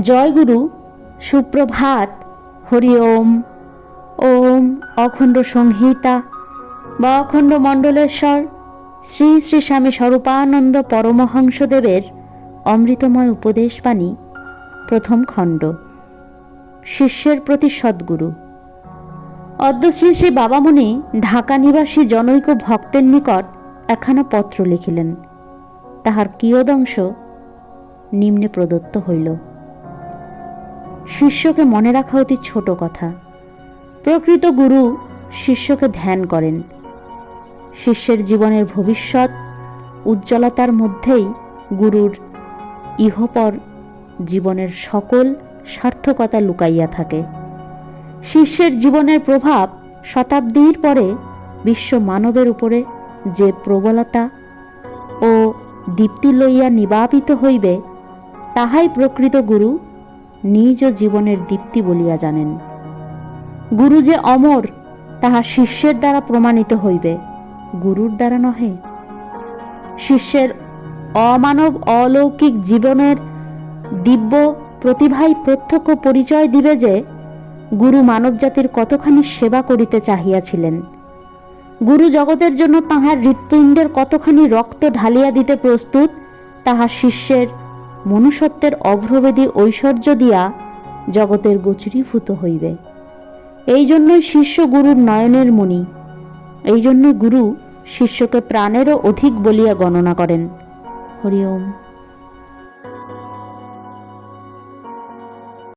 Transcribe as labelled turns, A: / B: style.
A: জয়গুরু, সুপ্রভাত, হরি ওম। ওম অখণ্ড সংহিতা বা অখণ্ড মণ্ডলেশ্বর, শ্রী শ্রী স্বামী স্বরূপানন্দ পরমহংসদেবের অমৃতময় উপদেশবাণী, প্রথম খণ্ড। শিষ্যের প্রতি সদ্গুরু। অদ্য শ্রী শ্রী বাবামণি ঢাকা নিবাসী জনৈক ভক্তের নিকট একখানা পত্র লিখিলেন। তাহার কিয়দংশ নিম্নে প্রদত্ত হইল। শিষ্যকে মনে রাখা অতি ছোট কথা। প্রকৃত গুরু শিষ্যকে ধ্যান করেন। শিষ্যের জীবনের ভবিষ্যৎ উজ্জ্বলতার মধ্যেই গুরুর ইহপর জীবনের সকল সার্থকতা লুকাইয়া থাকে। শিষ্যের জীবনের প্রভাব শতাব্দীর পরে বিশ্ব মানবের উপরে যে প্রবলতা ও দীপ্তি লইয়া নিবাপিত হইবে, তাহাই প্রকৃত গুরু নিজ জীবনের দীপ্তি বলিয়া জানেন। গুরু যে অমর, তাহা শিষ্যের দ্বারা প্রমাণিত হইবে, গুরুর দ্বারা নহে। শিষ্যের অমানব অলৌকিক জীবনের দিব্য প্রতিভাই প্রত্যক্ষ পরিচয় দিবে যে, গুরু মানবজাতির কতখানি সেবা করিতে চাহিয়াছিলেন। গুরু জগতের জন্য তাহার হৃৎপিণ্ডের কতখানি রক্ত ঢালিয়া দিতে প্রস্তুত, তাহা শিষ্যের মনুষ্যত্বের অগ্রবেদী ঐশ্বর্য দিয়া জগতের গোচরীভূত হইবে। এই জন্যই শিষ্য গুরুর নয়নের মণি এই জন্য গুরু শিষ্যকে প্রাণেরও অধিক বলিয়া গণনা করেন। হরি ওম।